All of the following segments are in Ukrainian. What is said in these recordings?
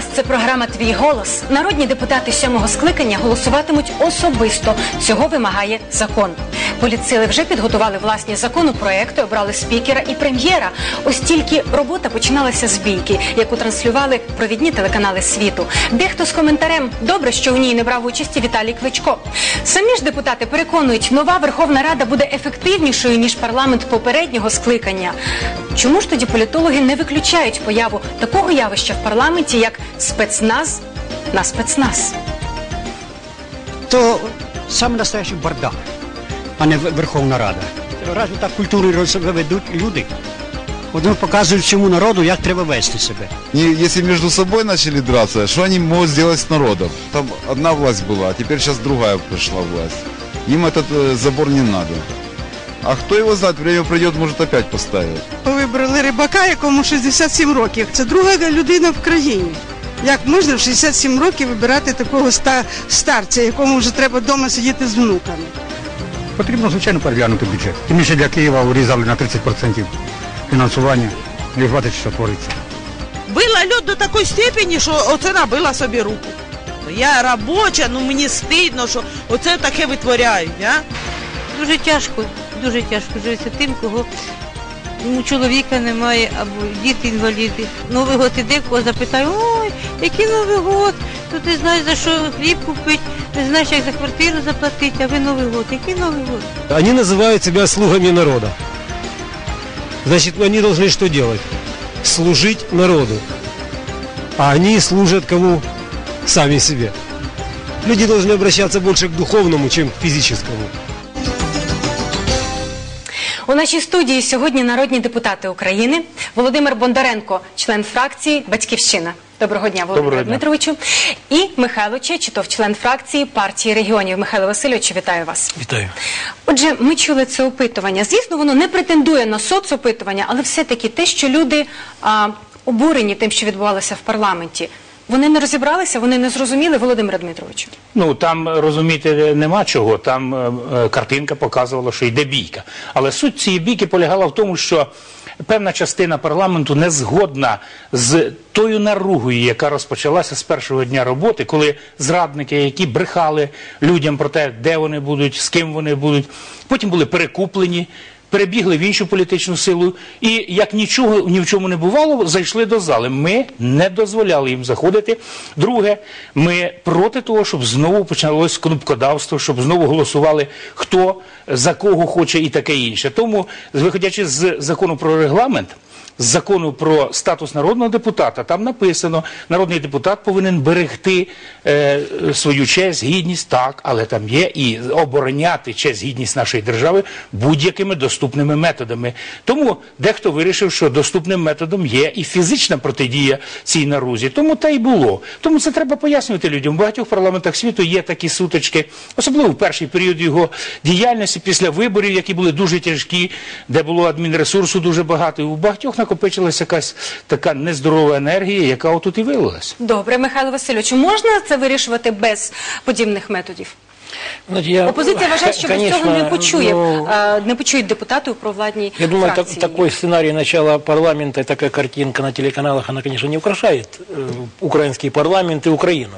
Донбас це програма Твій голос. Народні депутати сьомого скликання голосуватимуть особисто. Цього вимагає закон. Політсили вже підготували власні законопроекти, обрали спікера і прем'єра. Ось тільки робота починалася з бійки, яку транслювали провідні телеканали світу. Дехто з коментарем добре, що у ній не брав участі Віталій Кличко. Самі ж депутати переконують, нова Верховна Рада буде ефективнішою ніж парламент попереднього скликання. Чому ж тоді політологи не виключають появу такого явища в парламенті, як спецназ на спецназ? то саме настоящий бардак, а не Вер- Верховна Рада. Разве так культуру ведуть люди? От Вони показують всьому народу, як треба вести себе. Не, если между собой начали драться, что они могут сделать с народом? Там одна власть была, а теперь сейчас другая пришла власть. Им этот э, забор не надо. А кто его знает, время придет, может опять поставить. Вибрали рибака, якому 67 років. Це друга людина в країні. Як можна в 67 років вибирати такого ста- старця, якому вже треба вдома сидіти з внуками? Потрібно, звичайно, переглянути бюджет. Тим більше для Києва урізали на 30% фінансування. І бачите, що твориться. Била льод до такої степені, що оце набила собі руку. Я робоча, ну мені стидно, що оце таке витворяють, а? Дуже тяжко, дуже тяжко живеться тим, кого ну, чоловіка немає або діти інваліди. Новий год іде, кого запитаю, ой, який Новий год, то ти знаєш, за що хліб купити, ти знаєш, як за квартиру заплатити, а ви Новий год. Який Новий год? Они называют себя слугами народа. Значит, они должны что делать? Служить народу. А они служат кому? Сами себе. Люди должны обращаться больше к духовному, чем к физическому. У нашій студії сьогодні народні депутати України Володимир Бондаренко, член фракції Батьківщина. Доброго дня, Володимире Дмитровичу. І Михайло Чечетов, член фракції партії регіонів. Михайло Васильович, вітаю вас. Вітаю. Отже, ми чули це опитування. Звісно, воно не претендує на соцопитування, але все-таки те, що люди а, обурені тим, що відбувалося в парламенті. Вони не розібралися, вони не зрозуміли, Володимире Дмитровичу. Ну там розуміти нема чого. Там е, е, картинка показувала, що йде бійка. Але суть цієї бійки полягала в тому, що певна частина парламенту не згодна з тою наругою, яка розпочалася з першого дня роботи, коли зрадники, які брехали людям про те, де вони будуть, з ким вони будуть, потім були перекуплені. Перебігли в іншу політичну силу і як нічого ні в чому не бувало, зайшли до зали. Ми не дозволяли їм заходити. Друге, ми проти того, щоб знову почалось кнопкодавство, щоб знову голосували хто за кого хоче і таке інше. Тому, виходячи з закону про регламент. З закону про статус народного депутата там написано, народний депутат повинен берегти е, свою честь, гідність, так, але там є і обороняти честь, гідність нашої держави будь-якими доступними методами. Тому дехто вирішив, що доступним методом є і фізична протидія цій нарузі. Тому та й було. Тому це треба пояснювати людям. В багатьох парламентах світу є такі сутички, особливо в перший період його діяльності після виборів, які були дуже тяжкі, де було адмінресурсу дуже багато. І у багатьох накопичилася якась така нездорова енергія, яка отут і вилилась. Добре, Михайло Васильовичу, можна це вирішувати без подібних методів? Знаете, я, Опозиція вважає, що без конечно, цього не почує, ну, а, не почують депутати у провладній Я думаю, так- фракції. такой сценарий начала парламента и такая картинка на телеканалах, она, конечно, не украшает э, украинский парламент и Украину.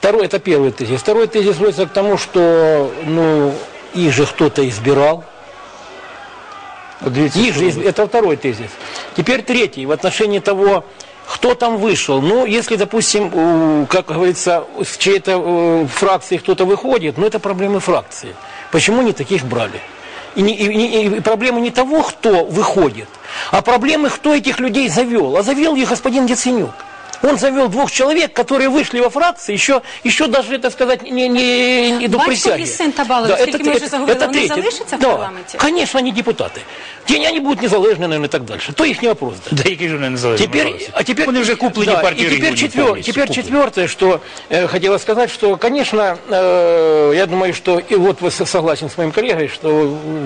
Второй, это первый тезис. Второй тезис сводится к тому, что ну, их же кто-то избирал. Их из- это второй тезис. Теперь третий, в отношении того, кто там вышел. Ну, если, допустим, как говорится, с чьей-то э, фракции кто-то выходит, ну, это проблемы фракции. Почему не таких брали? И, не- и не- и проблема не того, кто выходит, а проблемы, кто этих людей завел. А завел их господин Яценюк. Он завел двух человек, которые вышли во фракции, еще, еще даже, так сказать, не, не, не до Батько присяги. і син Табалов, скільки ми вже заговорили, вони залишаться в да, парламенті? Конечно, они депутаты. Те, они будут незалежны, наверное, и так дальше. То их не вопрос. да. Да які ж вони незалежні Теперь, виборці? а теперь, вони вже куплені да, партії и теперь, регіонів четвер- повністю, теперь куплені. четвертое, что э, хотела сказать, что, конечно, э, я думаю, что и вот вы со- согласен с моим коллегой, что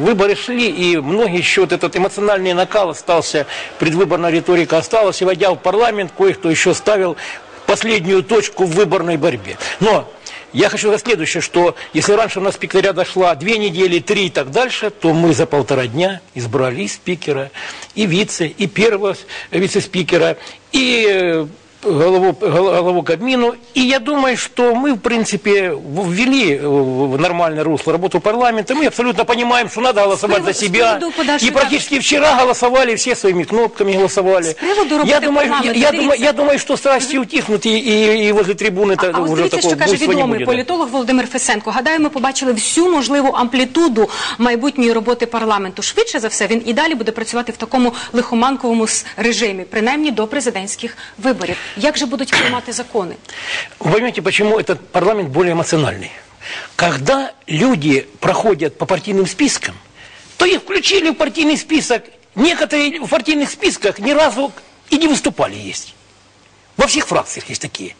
выборы шли, и многие еще вот этот эмоциональный накал остался, предвыборная риторика осталась, и войдя в парламент, кое-кто еще ставил последнюю точку в выборной борьбе. Но я хочу сказать следующее, что если раньше у нас спикеря дошла две недели, три и так дальше, то мы за полтора дня избрали и спикера, и вице, и первого вице-спикера, и э, голову, гол- голову Кабмину. И я думаю, что мы, в принципе, ввели в нормальное русло работу парламента. Мы абсолютно понимаем, что надо голосовать приводу- за себя. с приводу подачи И практически вчера голосовали, все своими кнопками голосовали. С приводу я роботи думаю, я, парламенту, я, дивіться. думаю, я думаю, что страсти утихнут, и, и, и возле трибуны А, а ось уже дивіться, такого що каже буйства не відомий будет. політолог Володимир Фесенко. Гадаю, ми побачили всю можливу амплітуду майбутньої роботи парламенту. Швидше за все, він і далі буде працювати в такому лихоманковому с- режимі, принаймні до президентських виборів. Як же будуть приймати закони? Вы поймете, почему этот парламент более эмоциональный? Когда люди проходят по партийным спискам, то их включили в партийный список. Некоторые в партийных списках ни разу и не выступали есть. Во всех фракциях есть такие.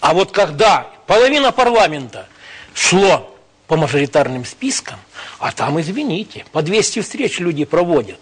А вот когда половина парламента шло по мажоритарным спискам, а там, извините, по 200 встреч люди проводят.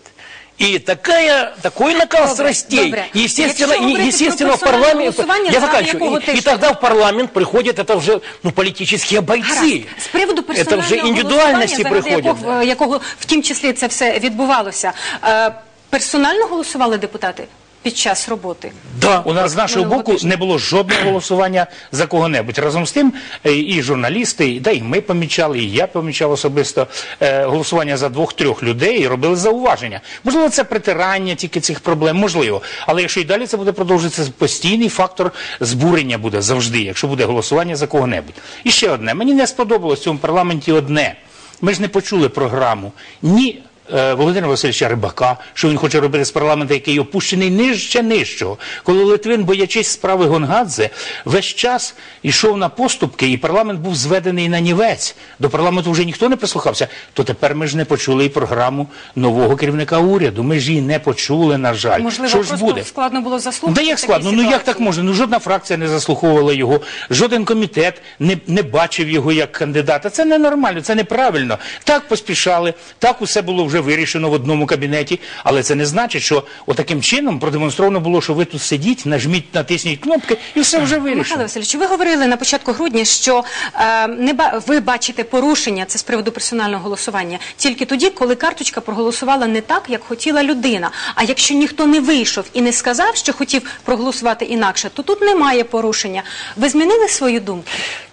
И такая, такой накал Добре, страстей. добре. Естественно, Якщо и- говорити естественно, в про персональне парламент... голосування, Я заради заканчиваю. якого И, и тижня? тогда в парламент приходят, это уже ну, политические бойцы. Гаразд. З приводу это персонального вже індивідуальності голосування, заради приходять. якого, якого в тім числі це все відбувалося. Е, персонально голосували депутати Під час роботи? Да. У нас з нашого боку не було жодного голосування за кого-небудь. Разом з тим, е, і журналісти, і- да і ми помічали, і я помічав особисто е, голосування за двох-трьох людей і робили зауваження. Можливо, це притирання тільки цих проблем, можливо. Але якщо і далі це буде продовжуватися, постійний фактор збурення буде завжди, якщо буде голосування за кого-небудь. І ще одне. Мені не сподобалось в цьому парламенті одне. Ми ж не почули програму ні Володимира Васильовича Рибака, що він хоче робити з парламенту, який опущений нижче нижчого. Коли Литвин, боячись справи Гонгадзе, весь час йшов на поступки, і парламент був зведений на нівець. До парламенту вже ніхто не прислухався. То тепер ми ж не почули і програму нового керівника уряду. Ми ж її не почули, на жаль. Можливо, що ж буде? складно було заслухати. Да як складно? Ну як так можна? Ну жодна фракція не заслуховувала його, жоден комітет не, не бачив його як кандидата. Це ненормально, це неправильно. Так поспішали, так усе було вже вирішено в одному кабінеті, але це не значить, що отаким чином продемонстровано було, що ви тут сидіть, нажміть, натисніть кнопки і все вже Михайло. Васильович, ви говорили на початку грудня, що е, не ба- ви бачите порушення, це з приводу персонального голосування, тільки тоді, коли карточка проголосувала не так, як хотіла людина. А якщо ніхто не вийшов і не сказав, що хотів проголосувати інакше, то тут немає порушення. Ви змінили свою думку?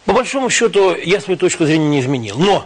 По большому счету, я свою точку зрения не изменил. Но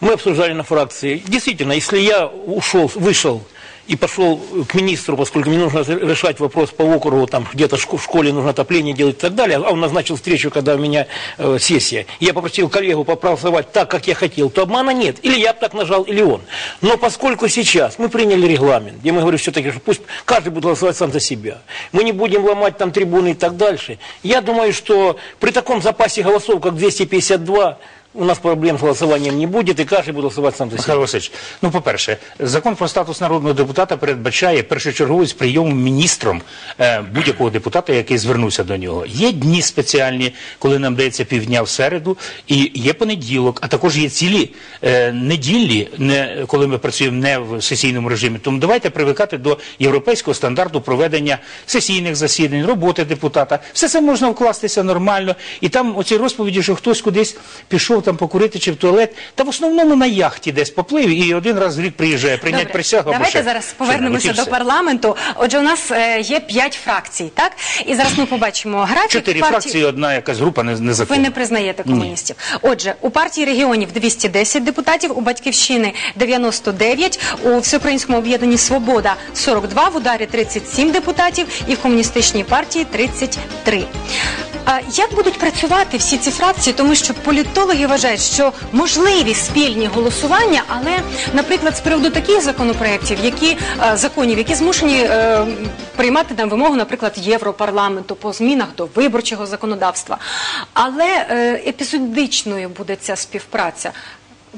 мы обсуждали на фракции. Действительно, если я ушел, вышел и пошел к министру, поскольку мне нужно решать вопрос по округу, там где-то в школе нужно отопление делать и так далее, а он назначил встречу, когда у меня э, сессия, я попросил коллегу попроголосовать так, как я хотел, то обмана нет. Или я бы так нажал, или он. Но поскольку сейчас мы приняли регламент, где мы говорим все-таки, что пусть каждый будет голосовать сам за себя, мы не будем ломать там трибуны и так дальше, я думаю, что при таком запасе голосов, как 252, у нас проблем с голосованием не будет, и каждый будет голосовать сам за себя. Михайло Васильович, ну, по-перше, закон про статус народного депутата передбачає першочерговість прийому міністром е, будь-якого депутата, який звернувся до нього. Є дні спеціальні, коли нам дається півдня в середу, і є понеділок, а також є цілі е, неділі, не, коли ми працюємо не в сесійному режимі. Тому давайте привикати до європейського стандарту проведення сесійних засідань, роботи депутата. Все це можна вкластися нормально. І там оці розповіді, що хтось кудись пішов там покурити чи в туалет, та в основному на яхті десь поплив і один раз в рік приїжджає прийняти Добре, присягу. або давайте ще зараз повернемося що-небудь, до все. парламенту. Отже, у нас е, є п'ять фракцій, так? І зараз ми побачимо графік Чотири партій. фракції, одна якась група не- Ви незаконна. не признаєте комуністів. Отже, у партії регіонів 210 депутатів, у батьківщини 99, у всеукраїнському об'єднанні Свобода 42, в ударі 37 депутатів і в комуністичній партії 33. А як будуть працювати всі ці фракції? Тому що політологи вважають, що можливі спільні голосування, але, наприклад, з приводу таких законопроєктів, які е, законів, які змушені е, приймати там вимогу, наприклад, Європарламенту по змінах до виборчого законодавства. Але е, епізодичною буде ця співпраця.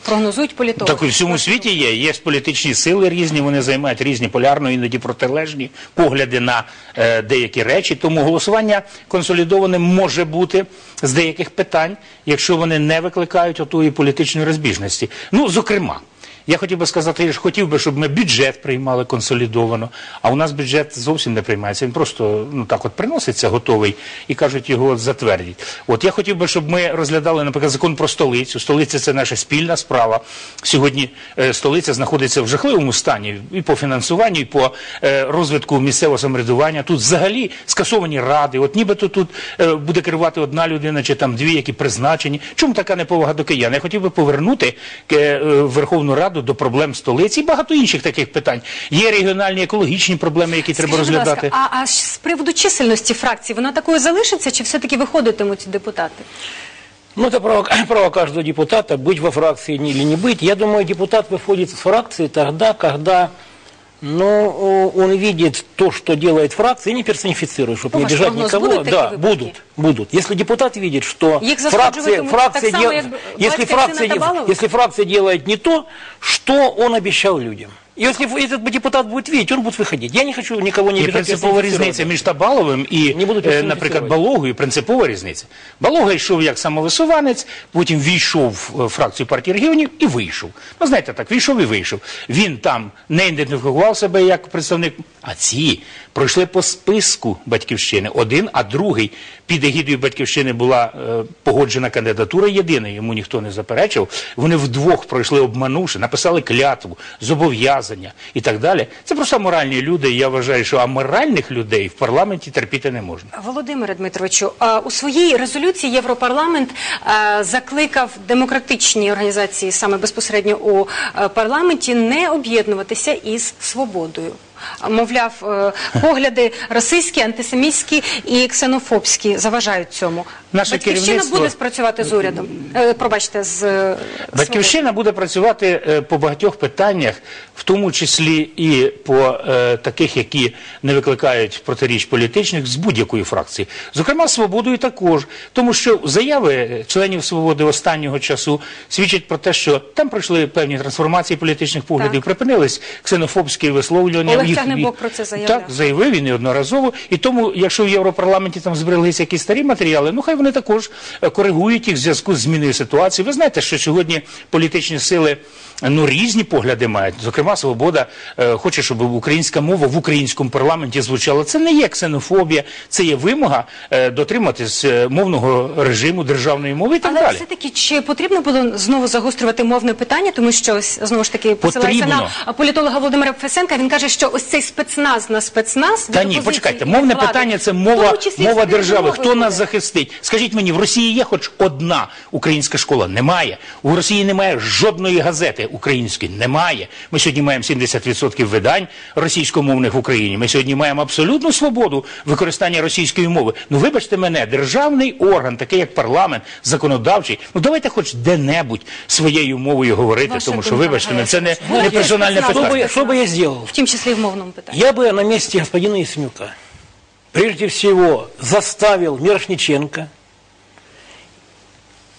Прогнозують політологи. Так у всьому світі є. Є політичні сили різні, вони займають різні полярно, іноді протилежні погляди на е, деякі речі. Тому голосування консолідоване може бути з деяких питань, якщо вони не викликають отої політичної розбіжності. Ну, зокрема, Я хотів би сказати, я ж хотів би, щоб ми бюджет приймали консолідовано, а у нас бюджет зовсім не приймається. Він просто ну так от приноситься готовий і кажуть його от затвердіть. От я хотів би, щоб ми розглядали, наприклад, закон про столицю. Столиця це наша спільна справа. Сьогодні е, столиця знаходиться в жахливому стані і по фінансуванню, і по е, розвитку місцевого самоврядування. Тут взагалі скасовані ради. От нібито тут е, буде керувати одна людина чи там дві, які призначені. Чому така неповага до киян? Я хотів би повернути е, Верховну Раду до проблем столиці і багато інших таких питань. Є регіональні екологічні проблеми, які треба Скажіть, будь розглядати. ласка, а, а з приводу чисельності фракції, вона такою залишиться, чи все-таки виходитимуть депутати? Ну, это право, право каждого депутата, быть во фракции не- или не быть. Я думаю, депутат выходит из фракции тогда, когда Ну, о, он видит то, что делает фракция, и не персонифицирует, чтобы Ну, не обижать никого. будут да, выборки? будут, будут. Если депутат видит, что Их фракция, фракция, само, дел- как если, фракция, если фракция делает не то, что он обещал людям. И если этот депутат будет видеть, он будет выходить. Я не хочу никого не обижать. принципова різниця між Табаловим і, Не буду е, наприклад, Балогою, принципова різниця. Балога йшов як самовисуванець, потім війшов в е, фракцію партії регіонів і вийшов. Ну, знаєте, так, війшов і вийшов. Він там не ідентифікував себе як представник, а ці пройшли по списку батьківщини. Один, а другий під егідою батьківщини була е, погоджена кандидатура єдина, йому ніхто не заперечив. Вони вдвох пройшли обманувши, написали клятву, зобов'язання і так далі. Це просто моральні люди. Я вважаю, що аморальних людей в парламенті терпіти не можна. Володимире Дмитровичу, у своїй резолюції Європарламент а, закликав демократичні організації саме безпосередньо у е, парламенті не об'єднуватися із свободою. Мовляв, е, погляди російські, антисемітські і ксенофобські заважають цьому. Наше Батьківщина керівництво- буде спрацювати з урядом. Е, Пробачте, з е, Батьківщина буде працювати по багатьох питаннях, в тому числі і по е, таких, які не викликають протиріч політичних з будь-якої фракції. Зокрема, свободою також, тому що заяви членів свободи останнього часу свідчать про те, що там пройшли певні трансформації політичних поглядів, Так. припинились ксенофобські висловлювання. Тягнебок про це заявляв. Так, заявив і неодноразово. І тому, якщо в Європарламенті там збереглися якісь старі матеріали, ну хай вони також е, коригують їх в зв'язку з зміною ситуації. Ви знаєте, що сьогодні політичні сили ну різні погляди мають. Зокрема, свобода е, хоче, щоб українська мова в українському парламенті звучала. Це не є ксенофобія, це є вимога е, дотриматись е, мовного режиму державної мови і так Але далі. все-таки чи потрібно було знову загострювати мовне питання, тому що ось знову ж таки посилається Потрібно. на політолога Володимира Фесенка. Він каже, що ось цей спецназ на спецназ Та ні, опозиції почекайте, і мовне влади, питання це в мова, тому числі мова держави. мови Хто нас захистить? Скажіть мені, в Росії є хоч одна українська школа? Немає. У Росії немає жодної газети української. Немає. Ми сьогодні маємо 70% видань російськомовних в Україні. Ми сьогодні маємо абсолютну свободу використання російської мови. Ну вибачте мене, державний орган, такий як парламент, законодавчий. Ну давайте хоч де-небудь своєю мовою говорити, Ваша тому що думка, вибачте мене, це не, не персональне питання. что бы я сделал? в тім числі в мовному питанні. Я бы на месте господина Ясенюка прежде всего заставил Мирошниченко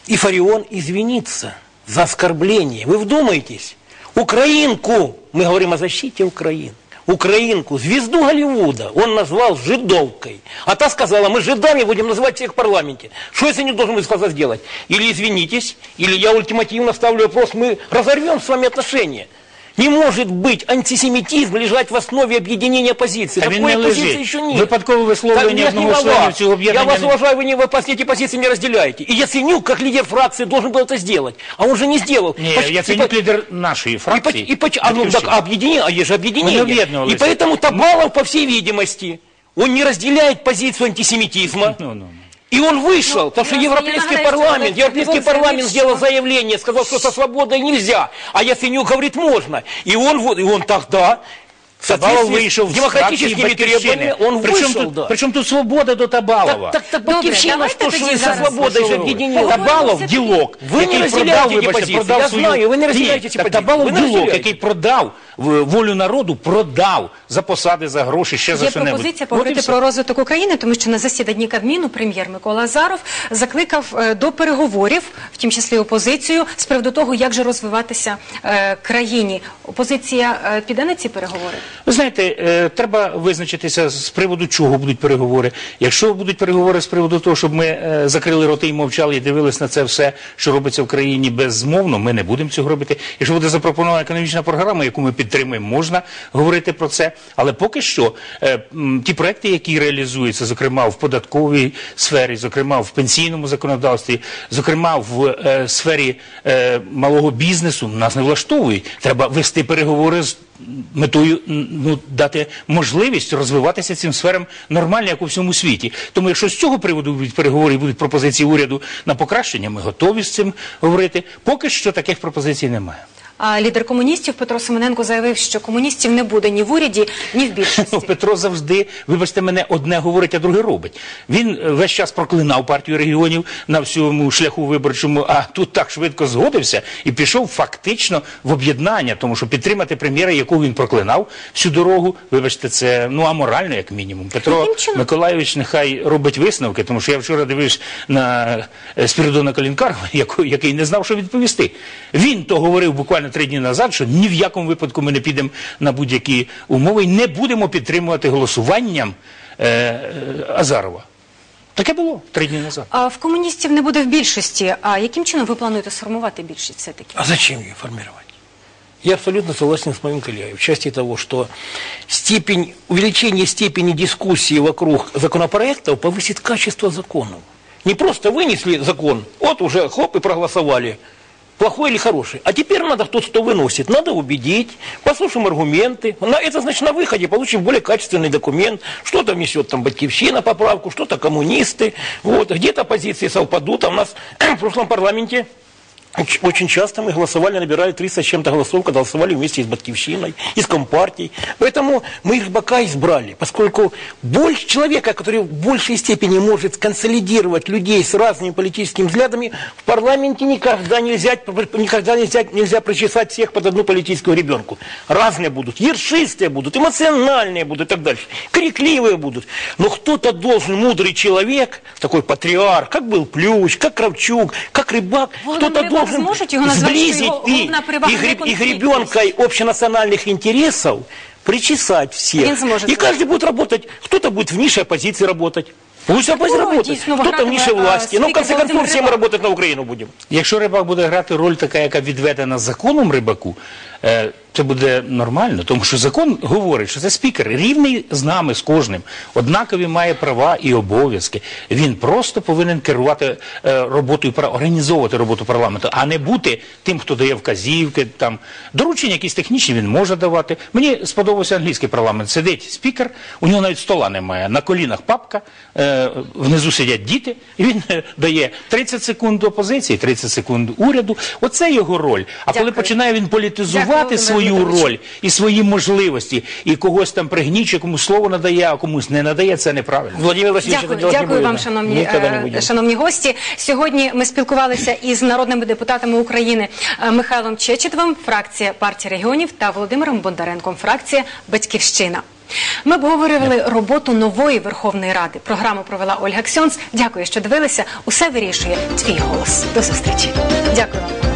и Фарион извиниться за оскорбление. Вы вдумайтесь, украинку, мы говорим о защите Украины, украинку, звезду Голливуда, он назвал жидовкой. А та сказала, мы жидами будем называть всех в парламенте. Что если не должен сказать сделать? Или извинитесь, или я ультимативно ставлю вопрос, мы разорвем с вами отношения. Не может быть антисемитизм лежать в основе объединения оппозиции. Та Такой він не оппозиции лежить. еще нет. Випадкове висловлення Так, нет, не одного з голова. членів цього Я об'єднання. вас не- уважаю, вы не вы эти позиции не разделяете. И Яценюк, как лидер фракции, должен был это сделать. А он же не сделал. Ні, Поч- Яценюк и по- лідер нашої и по- фракції. и поч- а, ну, так, Батьківщини. объединение, а есть же объединение. Мы не объединивались. И поэтому Табалов, по всей видимости, он не разделяет позицию антисемитизма. Ну, ну. И он вышел, потому что я- я Европейский нагадаю, что парламент, Олег Европейский Тягнебок парламент заявил, сделал что- заявление, сказал, что со свободой нельзя, а Яценюк говорит, можно. И он, вот- и он тогда, в Табалов соответствии вийшов с з демократическими фракції «Батьківщини». требованиями, он причому, вышел, тут, да. причому тут свобода до Табалова. Так, так, так Добре, Батьківщина, давайте что, что тоді и со зараз свободой же Що ви объединила. Поговоримо Табалов все-таки. ділок, Ви не який розділяєте продав, ті вибачте, позиції. продав Я свою... знаю, ви не розділяєте Ні, ці так позиції. Табалов Ви не ділок, розділяєте. який продав в- волю народу продав за посади, за гроші, ще за Є що пропозиція поговорити про розвиток України, тому що на засіданні Кабміну прем'єр Микола Азаров закликав е, до переговорів, в тім числі опозицію, з приводу того, як же розвиватися е, країні. Опозиція е, піде на ці переговори. Ви знаєте, е, треба визначитися з приводу чого будуть переговори. Якщо будуть переговори з приводу того, щоб ми е, закрили роти і мовчали і дивились на це все, що робиться в країні безмовно, ми не будемо цього робити. Якщо буде запропонована економічна програма, яку ми підтримуємо, можна говорити про це. Але поки що е, ті проекти, які реалізуються, зокрема в податковій сфері, зокрема в пенсійному законодавстві, зокрема в е, сфері е, малого бізнесу, нас не влаштовують. Треба вести переговори з метою ну, дати можливість розвиватися цим сферам нормально, як у всьому світі. Тому якщо з цього приводу будуть переговори і будуть пропозиції уряду на покращення, ми готові з цим говорити. Поки що таких пропозицій немає. Лідер комуністів Петро Семененко заявив, що комуністів не буде ні в уряді, ні в більшості. Ну, Петро завжди, вибачте мене, одне говорить, а друге робить. Він е, весь час проклинав партію регіонів на всьому шляху виборчому, а тут так швидко згодився і пішов фактично в об'єднання, тому що підтримати прем'єра, якого він проклинав всю дорогу, вибачте, це ну аморально, як мінімум. Петро? Миколайович нехай робить висновки, тому що я вчора дивився на е, Спіридона Калінкарова, який не знав, що відповісти. Він то говорив буквально три дні назад, що ні в якому випадку ми не підемо на будь-які умови і не будемо підтримувати голосуванням е, е, Азарова. Таке було три дні назад. А в комуністів не буде в більшості. А яким чином ви плануєте сформувати більшість все-таки? А зачем ее формировать? Я абсолютно согласен с моим коллегой в части того, что степень, увеличение степени дискуссии вокруг законопроектов повысит качество законов. Не просто вынесли закон, вот уже хоп и проголосовали. Плохой или хороший. А теперь надо тот, кто выносит, надо убедить, послушаем аргументы. На, это значит на выходе получим более качественный документ. Что-то внесет там Батьковщина поправку, что-то коммунисты. Вот, где-то позиции совпадут. А у нас в прошлом парламенте Очень часто мы голосовали, набирали 300 с чем-то голосов, когда голосовали вместе с Батьковщиной, и с Компартией. Поэтому мы их бока избрали, поскольку больше человека, который в большей степени может консолидировать людей с разными политическими взглядами, в парламенте никогда нельзя, никогда нельзя, нельзя причесать всех под одну политическую ребенку. Разные будут, ершистые будут, эмоциональные будут и так дальше, крикливые будут. Но кто-то должен, мудрый человек, такой патриарх, как был Плющ, как Кравчук, как Рыбак, кто-то должен сможет его назвать, что сблизить его и, главная перевага и, не греб- и конфликтность? гребенка общенациональных интересов причесать всех. Він зможе и це каждый будет работать, кто-то будет в нише оппозиции работать. Пусть оппозиция Кого работает, дійсно кто-то в вигратиме, нише е, власти. Но в спікер конце концов Володимир все мы Рибак? работать на Украину будем. Якщо рибак буде грати роль така, яка відведена законом рибаку, е, це буде нормально, тому що закон говорить, що це спікер рівний з нами, з кожним, однакові має права і обов'язки. Він просто повинен керувати е, роботою, організовувати роботу парламенту, а не бути тим, хто дає вказівки. Там доручення якісь технічні він може давати. Мені сподобався англійський парламент. Сидить спікер, у нього навіть стола немає. На колінах папка, е, внизу сидять діти, і він е, дає 30 секунд опозиції, 30 секунд уряду. Оце його роль. А коли починає він політизувати Володимир свою роль і свої можливості, і когось там пригнічує, комусь слово надає, а комусь не надає, це неправильно. Владимир Васильевич, Дякую, не дякую вам, шановні, не е, шановні гості. Сьогодні ми спілкувалися із народними депутатами України е, Михайлом Чечетовим, фракція партії регіонів, та Володимиром Бондаренком, фракція Батьківщина. Ми обговорювали роботу нової Верховної Ради. Програму провела Ольга Ксьонс. Дякую, що дивилися. Усе вирішує твій голос. До зустрічі. Дякую вам.